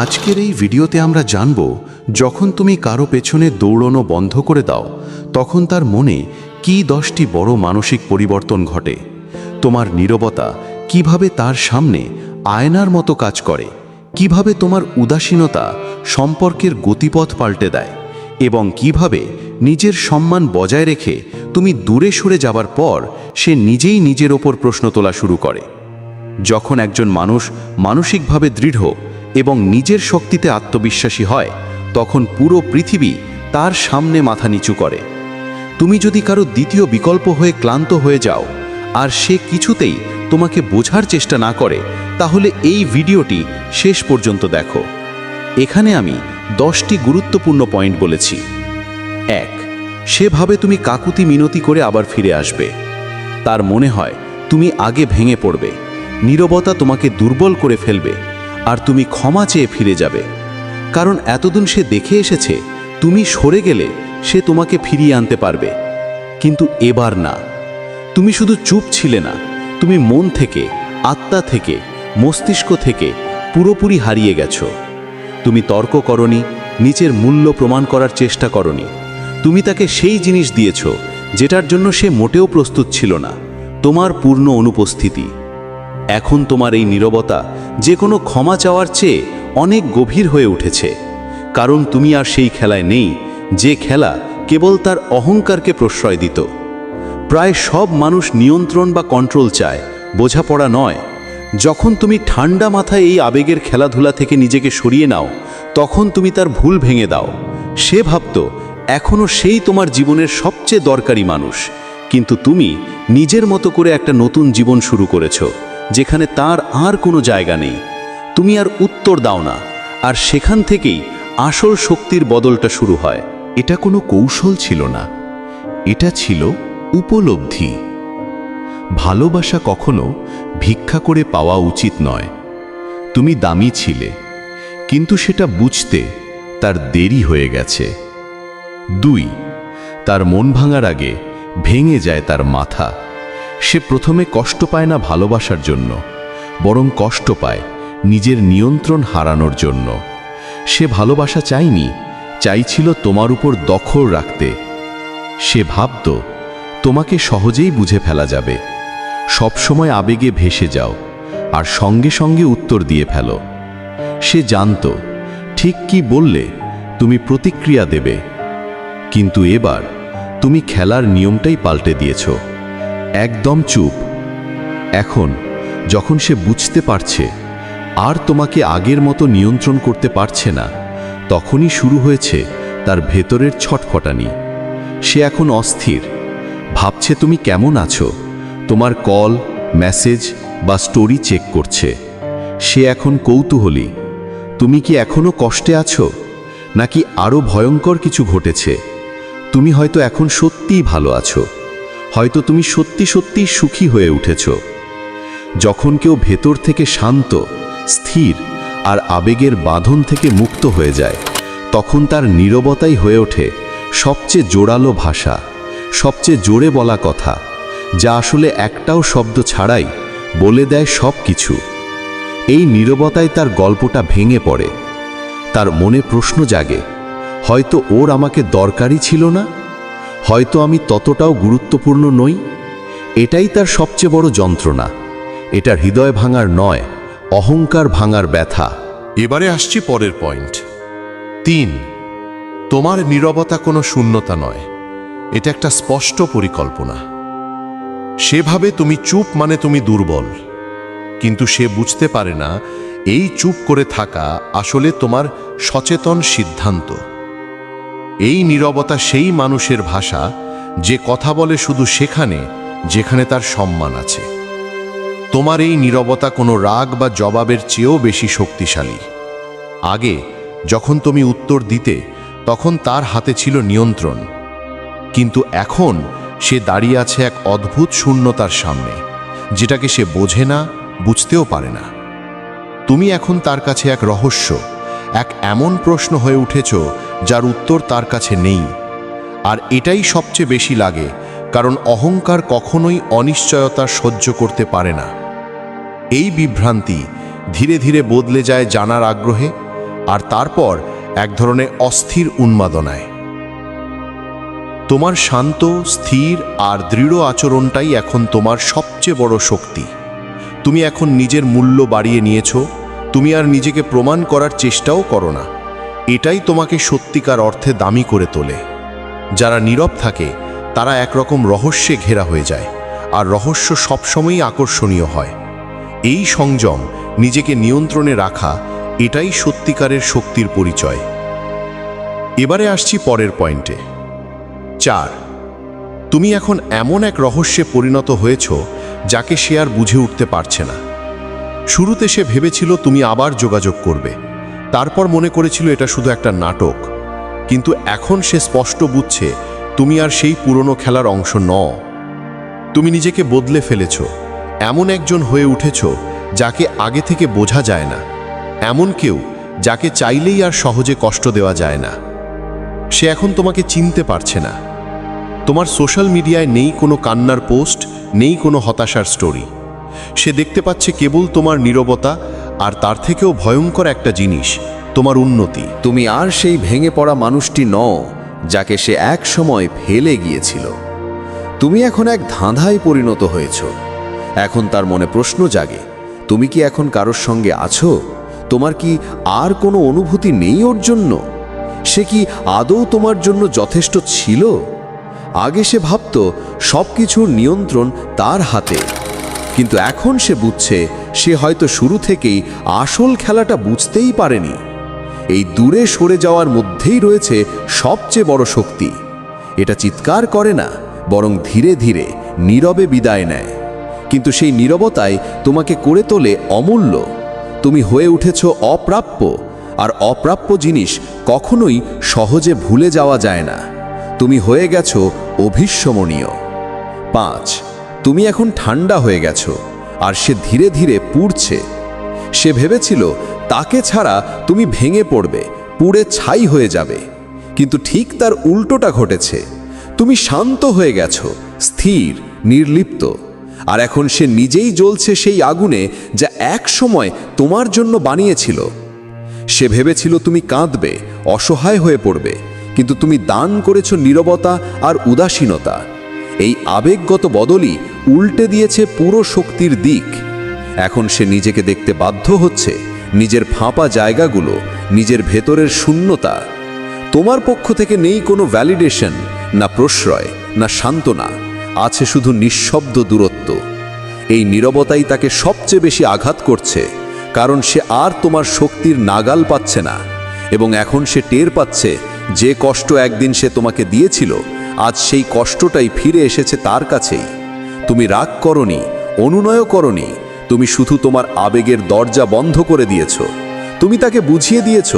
আজকের এই ভিডিওতে আমরা জানব, যখন তুমি কারও পেছনে দৌড়নো বন্ধ করে দাও, তখন তার মনে কি দশটি বড় মানসিক পরিবর্তন ঘটে? তোমার নীরবতা কীভাবে তার সামনে আয়নার মতো কাজ করে? কীভাবে তোমার উদাসীনতা সম্পর্কের গতিপথ পাল্টে দেয়? এবং কীভাবে নিজের সম্মান বজায় রেখে তুমি দূরে সরে যাবার পর সে নিজেই নিজের ওপর প্রশ্ন তোলা শুরু করে? যখন একজন মানুষ মানসিকভাবে দৃঢ় এবং নিজের শক্তিতে আত্মবিশ্বাসী হয়, তখন পুরো পৃথিবী তার সামনে মাথা নিচু করে। তুমি যদি কারও দ্বিতীয় বিকল্প হয়ে ক্লান্ত হয়ে যাও, আর সে কিছুতেই তোমাকে বোঝার চেষ্টা না করে, তাহলে এই ভিডিওটি শেষ পর্যন্ত দেখো। এখানে আমি দশটি গুরুত্বপূর্ণ পয়েন্ট বলেছি। এক, সেভাবে তুমি কাকুতি মিনতি করে আবার ফিরে আসবে। তার মনে হয়, তুমি আগে ভেঙে পড়বে। নীরবতা তোমাকে দুর্বল করে ফেলবে। আর তুমি ক্ষমা চেয়ে ফিরে যাবে। কারণ এতদিন সে দেখে এসেছে, তুমি সরে গেলে সে তোমাকে ফিরিয়ে আনতে পারবে। কিন্তু এবার না। তুমি শুধু চুপ ছিলে না, তুমি মন থেকে, আত্মা থেকে, মস্তিষ্ক থেকে পুরোপুরি হারিয়ে গেছো। তুমি তর্ক করনি, নিচের মূল্য প্রমাণ করার চেষ্টা করনি। তুমি তাকে সেই জিনিস দিয়েছ, যেটার জন্য সে মোটেও প্রস্তুত ছিল না। তোমার পূর্ণ অনুপস্থিতি। এখন তোমার এই নীরবতা যে কোনো ক্ষমা চাওয়ার চেয়ে অনেক গভীর হয়ে উঠেছে। কারণ তুমি আর সেই খেলায় নেই, যে খেলা কেবল তার অহংকারকে প্রশ্রয় দিত। প্রায় সব মানুষ নিয়ন্ত্রণ বা কন্ট্রোল চায়, বোঝাপড়া নয়। যখন তুমি ঠান্ডা মাথায় এই আবেগের খেলাধুলা থেকে নিজেকে সরিয়ে নাও, তখন তুমি তার ভুল ভেঙে দাও। সে ভাবত এখনও সেই তোমার জীবনের সবচেয়ে দরকারি মানুষ। কিন্তু তুমি নিজের মতো করে একটা নতুন জীবন শুরু করেছ। যেখানে তার আর কোনো জায়গা নেই। তুমি আর উত্তর দাও না, আর সেখান থেকেই আসল শক্তির বদলটা শুরু হয়। এটা কোনো কৌশল ছিল না। এটা ছিল উপলব্ধি। ভালোবাসা কখনো ভিক্ষা করে পাওয়া উচিত নয়। তুমি দামি ছিলে, কিন্তু সেটা বুঝতে তার দেরি হয়ে গেছে। দুই, তার মন ভাঙার আগে ভেঙে যায় তার মাথা। সে প্রথমে কষ্ট পায় না ভালোবাসার জন্য, বরং কষ্ট পায় নিজের নিয়ন্ত্রণ হারানোর জন্য। সে ভালোবাসা চাইনি চাইছিল তোমার উপর দখল রাখতে। সে ভাবত, তোমাকে সহজেই বুঝে ফেলা যাবে। সবসময় আবেগে ভেসে যাও, আর সঙ্গে সঙ্গে উত্তর দিয়ে ফেলো। সে জানত, ঠিক কি বললে তুমি প্রতিক্রিয়া দেবে। কিন্তু এবার তুমি খেলার নিয়মটাই পাল্টে দিয়েছ। একদম চুপ। এখন, যখন সে বুঝতে পারছে, আর তোমাকে আগের মতো নিয়ন্ত্রণ করতে পারছে না, তখনই শুরু হয়েছে তার ভেতরের ছটফটানি। সে এখন অস্থির। ভাবছে, তুমি কেমন আছো? তোমার কল, মেসেজ বা স্টোরি চেক করছে। সে এখন কৌতূহলী। তুমি কি এখনও কষ্টে আছো? নাকি আরও ভয়ঙ্কর কিছু ঘটেছে? তুমি হয়তো এখন সত্যিই ভালো আছো। হয়তো তুমি সত্যি সত্যি সুখী হয়ে উঠেছ। যখন কেউ ভেতর থেকে শান্ত, স্থির আর আবেগের বাঁধন থেকে মুক্ত হয়ে যায়, তখন তার নীরবতাই হয়ে ওঠে সবচেয়ে জোরালো ভাষা, সবচেয়ে জোরে বলা কথা, যা আসলে একটাও শব্দ ছাড়াই বলে দেয় সব কিছু এই নীরবতায় তার গল্পটা ভেঙে পড়ে। তার মনে প্রশ্ন জাগে, হয়তো ওর আমাকে দরকারই ছিল না? হয়তো আমি ততটাও গুরুত্বপূর্ণ নই। এটাই তার সবচেয়ে বড় যন্ত্রণা। এটা হৃদয় ভাঙার নয়, অহংকার ভাঙার ব্যথা। এবারে আসছি পরের পয়েন্ট। তিন, তোমার নীরবতা কোনো শূন্যতা নয়। এটা একটা স্পষ্ট পরিকল্পনা। সেভাবে তুমি চুপ মানে তুমি দুর্বল। কিন্তু সে বুঝতে পারে না, এই চুপ করে থাকা আসলে তোমার সচেতন সিদ্ধান্ত। এই নীরবতা সেই মানুষের ভাষা যে কথা বলে শুধু সেখানে, যেখানে তার সম্মান আছে। তোমার এই নীরবতা কোনো রাগ বা জবাবের চেয়েও বেশি শক্তিশালী। আগে, যখন তুমি উত্তর দিতে, তখন তার হাতে ছিল নিয়ন্ত্রণ। কিন্তু এখন, সে দাঁড়িয়ে আছে এক অদ্ভুত শূন্যতার সামনে, যেটাকে সে বোঝে না, বুঝতেও পারে না। তুমি এখন তার কাছে এক রহস্য, এক এমন প্রশ্ন হয়ে উঠেছ যার উত্তর তার কাছে নেই। আর এটাই সবচেয়ে বেশি লাগে, কারণ অহংকার কখনোই অনিশ্চয়তা সহ্য করতে পারে না। এই বিভ্রান্তি ধীরে ধীরে বদলে যায় জানার আগ্রহে, আর তারপর এক ধরনের অস্থির উন্মাদনায়। তোমার শান্ত, স্থির আর দৃঢ় আচরণটাই এখন তোমার সবচেয়ে বড় শক্তি। তুমি এখন নিজের মূল্য বাড়িয়ে নিয়েছো, তুমি আর নিজেকে প্রমাণ করার চেষ্টাও করো না। এটাই তোমাকে সত্যিকার অর্থে দামি করে তোলে। যারা নীরব থাকে, তারা একরকম রহস্যে ঘেরা হয়ে যায়, আর রহস্য সবসময়ই আকর্ষণীয় হয়। এই সংযম নিজেকে নিয়ন্ত্রণে রাখা, এটাই সত্যিকারের শক্তির পরিচয়। এবারে আসছি পরের পয়েন্টে। চার, তুমি এখন এমন এক রহস্যে পরিণত হয়েছ, যাকে সে আর বুঝে উঠতে পারছে না। শুরুতে সে ভেবেছিল তুমি আবার যোগাযোগ করবে। তারপর মনে করেছিল এটা শুধু একটা নাটক। কিন্তু এখন সে স্পষ্ট বুঝছে, তুমি আর সেই পুরনো খেলার অংশ নও। তুমি নিজেকে বদলে ফেলেছ। এমন একজন হয়ে উঠেছ যাকে আগে থেকে বোঝা যায় না। এমন কেউ যাকে চাইলেই আর সহজে কষ্ট দেওয়া যায় না। সে এখন তোমাকে চিনতে পারছে না। তোমার সোশ্যাল মিডিয়ায় নেই কোনো কান্নার পোস্ট, নেই কোনো হতাশার স্টোরি। সে দেখতে পাচ্ছে কেবল তোমার নীরবতা আর তার থেকেও ভয়ঙ্কর একটা জিনিস, তোমার উন্নতি। তুমি আর সেই ভেঙে পড়া মানুষটি নও, যাকে সে এক সময় ফেলে গিয়েছিল। তুমি এখন এক ধাঁধায় পরিণত হয়েছ। এখন তার মনে প্রশ্ন জাগে, তুমি কি এখন কারোর সঙ্গে আছো? তোমার কি আর কোনো অনুভূতি নেই ওর জন্য? সে কি আদৌ তোমার জন্য যথেষ্ট ছিল? আগে সে ভাবত সব কিছুর নিয়ন্ত্রণ তার হাতে। কিন্তু এখন সে বুঝছে সে হয়তো শুরু থেকেই আসল খেলাটা বুঝতেই পারেনি। এই দূরে সরে যাওয়ার মধ্যেই রয়েছে সবচেয়ে বড় শক্তি। এটা চিৎকার করে না, বরং ধীরে ধীরে, নীরবে বিদায় নেয়। কিন্তু সেই নীরবতায় তোমাকে করে তোলে অমূল্য। তুমি হয়ে উঠেছ অপ্রাপ্য, আর অপ্রাপ্য জিনিস কখনোই সহজে ভুলে যাওয়া যায় না। তুমি হয়ে গেছো অভিস্মরণীয়। পাঁচ, তুমি এখন ঠান্ডা হয়ে গেছো। আর সে ধীরে ধীরে পুড়ছে। সে ভেবেছিল, তাকে ছাড়া তুমি ভেঙে পড়বে, পুড়ে ছাই হয়ে যাবে। কিন্তু ঠিক তার উল্টোটা ঘটেছে। তুমি শান্ত হয়ে গেছো, স্থির, নির্লিপ্ত। আর এখন সে নিজেই জ্বলছে সেই আগুনে যা এক সময় তোমার জন্য বানিয়েছিল। সে ভেবেছিল, তুমি কাঁদবে, অসহায় হয়ে পড়বে। কিন্তু তুমি দান করেছ নীরবতা আর উদাসীনতা। এই আবেগগত বদলই উল্টে দিয়েছে পুরো শক্তির দিক। এখন সে নিজেকে দেখতে বাধ্য হচ্ছে, নিজের ফাঁপা জায়গাগুলো, নিজের ভেতরের শূন্যতা। তোমার পক্ষ থেকে নেই কোনো ভ্যালিডেশন না প্রশ্রয়, না সান্ত্বনা, আছে শুধু নিঃশব্দ দূরত্ব। এই নীরবতাই তাকে সবচেয়ে বেশি আঘাত করছে, কারণ সে আর তোমার শক্তির নাগাল পাচ্ছে না, এবং এখন সে টের পাচ্ছে যে কষ্ট একদিন সে তোমাকে দিয়েছিল, আজ সেই কষ্টটাই ফিরে এসেছে তার কাছেই। তুমি রাগ করনি অনুনয় করনি, তুমি শুধু তোমার আবেগের দরজা বন্ধ করে দিয়েছ। তুমি তাকে বুঝিয়ে দিয়েছ,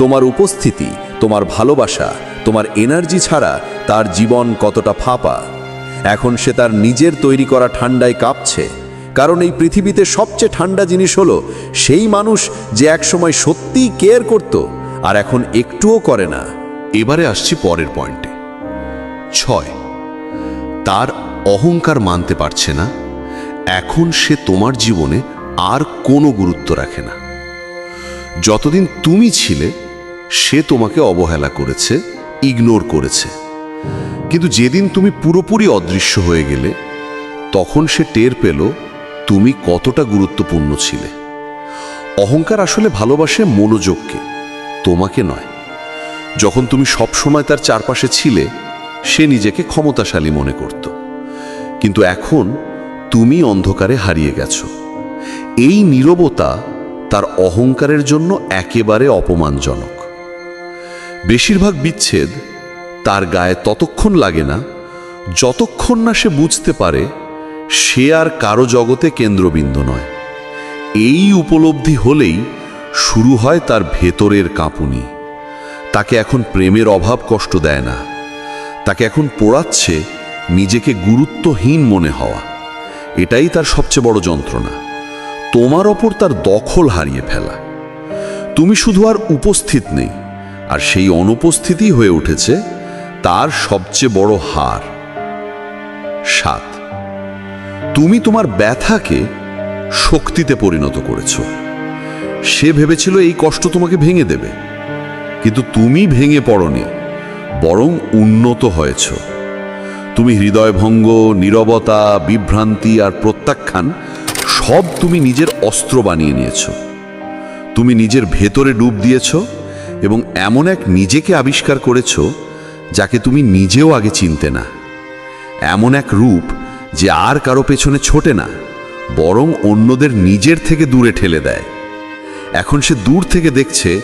তোমার উপস্থিতি, তোমার ভালোবাসা, তোমার এনার্জি ছাড়া তার জীবন কতটা ফাঁপা। এখন সে তার নিজের তৈরি করা ঠান্ডায় কাঁপছে, কারণ এই পৃথিবীতে সবচেয়ে ঠান্ডা জিনিস হলো সেই মানুষ যে একসময় সত্যিই কেয়ার করত, আর এখন একটুও করে না। এবারে আসছি পরের পয়েন্টে। ছয়, তার অহংকার মানতে পারছে না। এখন সে তোমার জীবনে আর কোনো গুরুত্ব রাখে না। যতদিন তুমি ছিলে, সে তোমাকে অবহেলা করেছে ইগনোর করেছে। কিন্তু যেদিন তুমি পুরোপুরি অদৃশ্য হয়ে গেলে, তখন সে টের পেল তুমি কতটা গুরুত্বপূর্ণ ছিলে। অহংকার আসলে ভালোবাসে মনোযোগকে, তোমাকে নয়। যখন তুমি সবসময় তার চারপাশে ছিলে, সে নিজেকে ক্ষমতাশালী মনে করত। কিন্তু এখন তুমি অন্ধকারে হারিয়ে গেছো। এই নীরবতা তার অহংকারের জন্য একেবারে অপমানজনক। বেশিরভাগ বিচ্ছেদ তার গায়ে ততক্ষণ লাগে না, যতক্ষণ না সে বুঝতে পারে সে আর কারও জগতে কেন্দ্রবিন্দু নয়। এই উপলব্ধি হলেই শুরু হয় তার ভেতরের কাঁপুনি। তাকে এখন প্রেমের অভাব কষ্ট দেয় না। তাকে এখন পোড়াচ্ছে নিজেকে গুরুত্বহীন মনে হওয়া। এটাই তার সবচেয়ে বড় যন্ত্রণা। তোমার ওপর তার দখল হারিয়ে ফেলা। তুমি শুধু আর উপস্থিত নেই, আর সেই অনুপস্থিতি হয়ে উঠেছে তার সবচেয়ে বড় হার। সাত। তুমি তোমার ব্যথাকে শক্তিতে পরিণত করেছ। সে ভেবেছিল এই কষ্ট তোমাকে ভেঙে দেবে। কিন্তু তুমি ভেঙে পড়নি, বরং উন্নত হয়েছ। তুমি হৃদয়ভঙ্গ, নীরবতা, বিভ্রান্তি আর প্রত্যাখ্যান সব তুমি নিজের অস্ত্র বানিয়ে নিয়েছ। তুমি নিজের ভেতরে ডুব দিয়েছ এবং এমন এক নিজেকে আবিষ্কার করেছ যাকে তুমি নিজেও আগে চিনতে না। এমন এক রূপ যে আর কারও পেছনে ছোটে না, বরং অন্যদের নিজের থেকে দূরে ঠেলে দেয়। এখন সে দূর থেকে দেখছে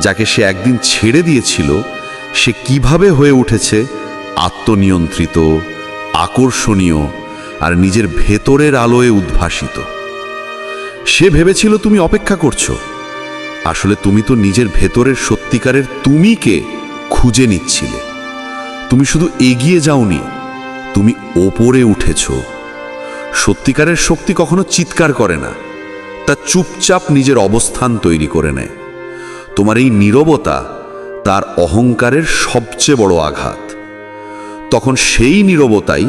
যাকে সে একদিন ছেড়ে দিয়েছিল, সে কীভাবে হয়ে উঠেছে আত্মনিয়ন্ত্রিত, আকর্ষণীয় আর নিজের ভেতরের আলোয় উদ্ভাসিত। সে ভেবেছিল তুমি অপেক্ষা করছ। আসলে তুমি তো নিজের ভেতরের সত্যিকারের তুমিকে খুঁজে নিচ্ছিলে। তুমি শুধু এগিয়ে যাওনি, তুমি ওপরে উঠেছ। সত্যিকারের শক্তি কখনো চিৎকার করে না, তা চুপচাপ নিজের অবস্থান তৈরি করে নেয়। তোমার এই নীরবতা তার অহংকারের সবচেয়ে বড় আঘাত। তখন সেই নীরবতাই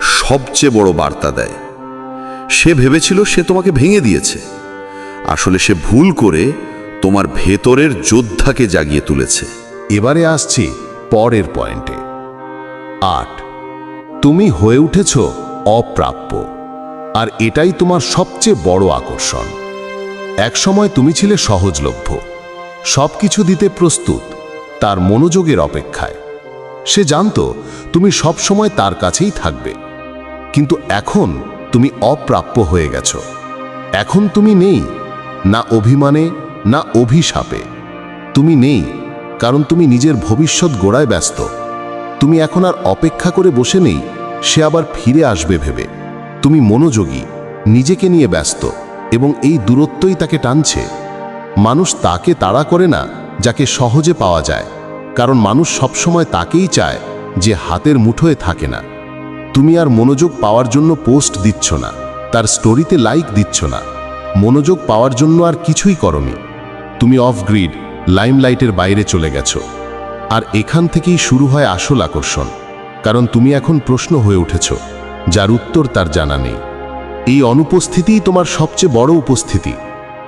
সবচেয়ে বড় বার্তা দেয়। সে ভেবেছিল সে তোমাকে ভেঙে দিয়েছে। আসলে সে ভুল করে তোমার ভেতরের যোদ্ধাকে জাগিয়ে তুলেছে। এবারে আসছি পরের পয়েন্টে। আট, তুমি হয়ে উঠেছ অপ্রাপ্য, আর এটাই তোমার সবচেয়ে বড় আকর্ষণ। একসময় তুমি ছিলে সহজলভ্য সব কিছু দিতে প্রস্তুত, তার মনোযোগের অপেক্ষায়। সে জানতো তুমি সব সময় তার কাছেই থাকবে। কিন্তু এখন তুমি অপ্রাপ্য হয়ে গেছ। এখন তুমি নেই, না অভিমানে, না অভিশাপে। তুমি নেই, কারণ তুমি নিজের ভবিষ্যৎ গোড়ায় ব্যস্ত। তুমি এখন আর অপেক্ষা করে বসে নেই, সে আবার ফিরে আসবে ভেবে। তুমি মনোযোগী, নিজেকে নিয়ে ব্যস্ত এবং এই দূরত্বই তাকে টানছে। মানুষ তাকে তাড়া করে না, যাকে সহজে পাওয়া যায়। কারণ মানুষ সবসময় তাকেই চায় যে হাতের মুঠোয় থাকে না। তুমি আর মনোযোগ পাওয়ার জন্য পোস্ট দিচ্ছ না, তার স্টোরিতে লাইক দিচ্ছ না। মনোযোগ পাওয়ার জন্য আর কিছুই করনি। তুমি অফ গ্রিড, লাইমলাইটের বাইরে চলে গেছো। আর এখান থেকেই শুরু হয় আসল আকর্ষণ, কারণ তুমি এখন প্রশ্ন হয়ে উঠেছ, যার উত্তর তার জানা নেই। এই অনুপস্থিতিই তোমার সবচেয়ে বড় উপস্থিতি।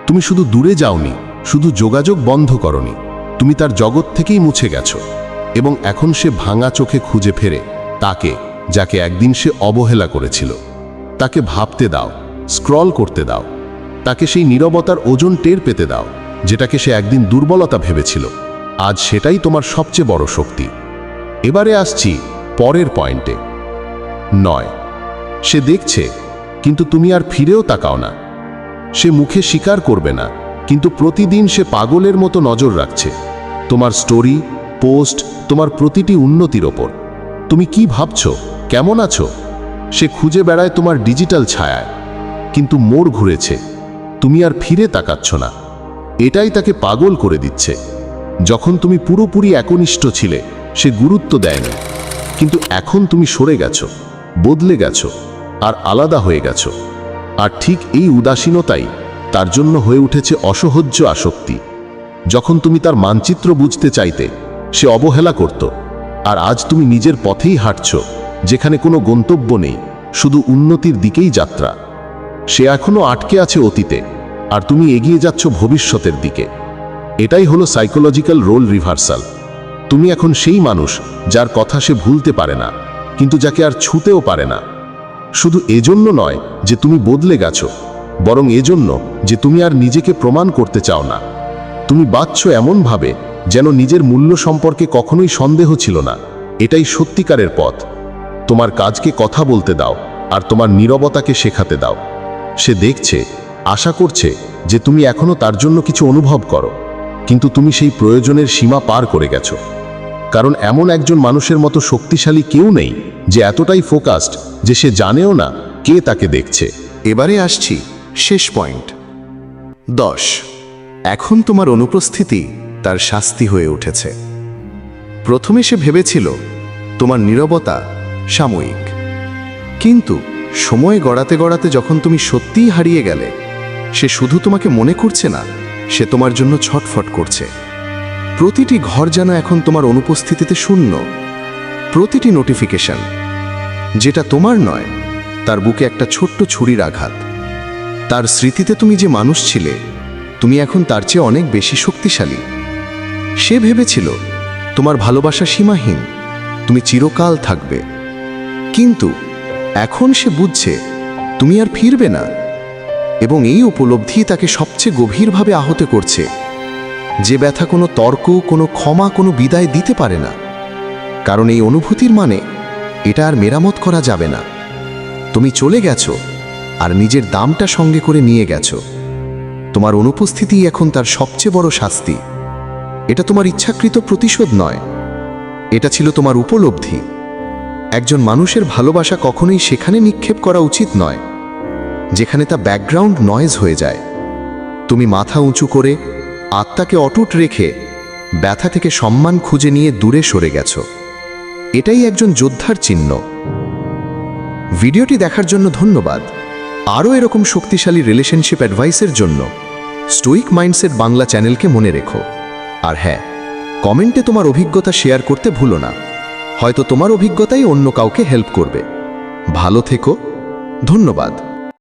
তুমি শুধু দূরে যাওনি, শুধু যোগাযোগ বন্ধ করনি। তুমি তার জগৎ থেকেই মুছে গেছো, এবং এখন সে ভাঙা চোখে খুঁজে ফেরে তাকে যাকে একদিন সে অবহেলা করেছিল। তাকে ভাবতে দাও, স্ক্রল করতে দাও, তাকে সেই নীরবতার ওজন টের পেতে দাও, যেটাকে সে একদিন দুর্বলতা ভেবেছিল। আজ সেটাই তোমার সবচেয়ে বড় শক্তি। এবারে আসছি পরের পয়েন্টে। নয়, সে দেখছে, কিন্তু তুমি আর ফিরেও তাকাও না। সে মুখে স্বীকার করবে না। কিন্তু প্রতিদিন সে পাগলের মতো নজর রাখছে। তোমার স্টোরি, পোস্ট, তোমার প্রতিটি উন্নতির ওপর। তুমি কি ভাবছ? কেমন আছো? সে খুঁজে বেড়ায় তোমার ডিজিটাল ছায়ায়। কিন্তু মোড় ঘুরেছে। তুমি আর ফিরে তাকাচ্ছ না। এটাই তাকে পাগল করে দিচ্ছে। যখন তুমি পুরোপুরি একনিষ্ঠ ছিলে, সে গুরুত্ব দেয়নি। কিন্তু এখন তুমি সরে গেছো, বদলে গেছো, আর আলাদা হয়ে গেছো। আর ঠিক এই উদাসীনতাই তার জন্য হয়ে উঠেছে অসহ্য আসক্তি। যখন তুমি তার মানচিত্র বুঝতে চাইতে, সে অবহেলা করত। আর আজ তুমি নিজের পথেই হাঁটছ, যেখানে কোনো গন্তব্য নেই, শুধু উন্নতির দিকেই যাত্রা। সে এখনও আটকে আছে অতীতে, আর তুমি এগিয়ে যাচ্ছ ভবিষ্যতের দিকে। এটাই হলো সাইকোলজিক্যাল রোল রিভার্সাল তুমি এখন সেই মানুষ, যার কথা সে ভুলতে পারে না, কিন্তু যাকে আর ছুতেও পারে না। শুধু এজন্য নয় যে তুমি বদলে গেছো বরং এজন্য যে তুমি আর নিজেকে প্রমাণ করতে চাও না। তুমি বাঁচছ এমনভাবে যেন নিজের মূল্য সম্পর্কে কখনোই সন্দেহ ছিল না। এটাই সত্যিকারের পথ। তোমার কাজকে কথা বলতে দাও আর তোমার নীরবতাকে শেখাতে দাও। সে দেখছে, আশা করছে যে তুমি এখনও তার জন্য কিছু অনুভব করো। কিন্তু তুমি সেই প্রয়োজনের সীমা পার করে গেছো। কারণ এমন একজন মানুষের মতো শক্তিশালী কেউ নেই যে এতটাই ফোকাসড যে সে জানেও না কে তাকে দেখছে। এবারে আসছি। শেষ পয়েন্ট। দশ। এখন তোমার অনুপস্থিতি তার শাস্তি হয়ে উঠেছে। প্রথমে সে ভেবেছিল, তোমার নীরবতা সাময়িক। কিন্তু সময় গড়াতে গড়াতে যখন তুমি সত্যিই হারিয়ে গেলে, সে শুধু তোমাকে মনে করছে না, সে তোমার জন্য ছটফট করছে। প্রতিটি ঘর যেন এখন তোমার অনুপস্থিতিতে শূন্য। প্রতিটি নোটিফিকেশন, যেটা তোমার নয়, তার বুকে একটা ছোট্ট ছুরির আঘাত। তার স্মৃতিতে তুমি যে মানুষ ছিলে, তুমি এখন তার চেয়ে অনেক বেশি শক্তিশালী। সে ভেবেছিল, তোমার ভালোবাসা সীমাহীন, তুমি চিরকাল থাকবে। কিন্তু এখন সে বুঝছে, তুমি আর ফিরবে না। এবং এই উপলব্ধি তাকে সবচেয়ে গভীরভাবে আহত করছে। যে ব্যথা কোনো তর্ক, কোনো ক্ষমা, কোনো বিদায় দিতে পারে না। কারণ এই অনুভূতির মানে এটা আর মেরামত করা যাবে না। তুমি চলে গেছো। আর নিজের দামটা সঙ্গে করে নিয়ে গেছো। তোমার অনুপস্থিতি এখন তার সবচেয়ে বড় শাস্তি। এটা তোমার ইচ্ছাকৃত প্রতিশোধ নয়। এটা ছিল তোমার উপলব্ধি। একজন মানুষের ভালোবাসা কখনোই সেখানে নিক্ষেপ করা উচিত নয়, যেখানে তা ব্যাকগ্রাউন্ড নয়েজ হয়ে যায়। তুমি মাথা উঁচু করে আত্মাকে অটুট রেখে ব্যথা থেকে সম্মান খুঁজে নিয়ে দূরে সরে গেছো। এটাই একজন যোদ্ধার চিহ্ন। ভিডিওটি দেখার জন্য ধন্যবাদ। আরও এরকম শক্তিশালী রিলেশনশিপ অ্যাডভাইসের জন্য স্টোইক মাইন্ডসেট বাংলা চ্যানেলকে মনে রেখো। আর হ্যাঁ কমেন্টে তোমার অভিজ্ঞতা শেয়ার করতে ভুলো না। হয়তো তোমার অভিজ্ঞতাই অন্য কাউকে হেল্প করবে। ভালো থেকো। ধন্যবাদ।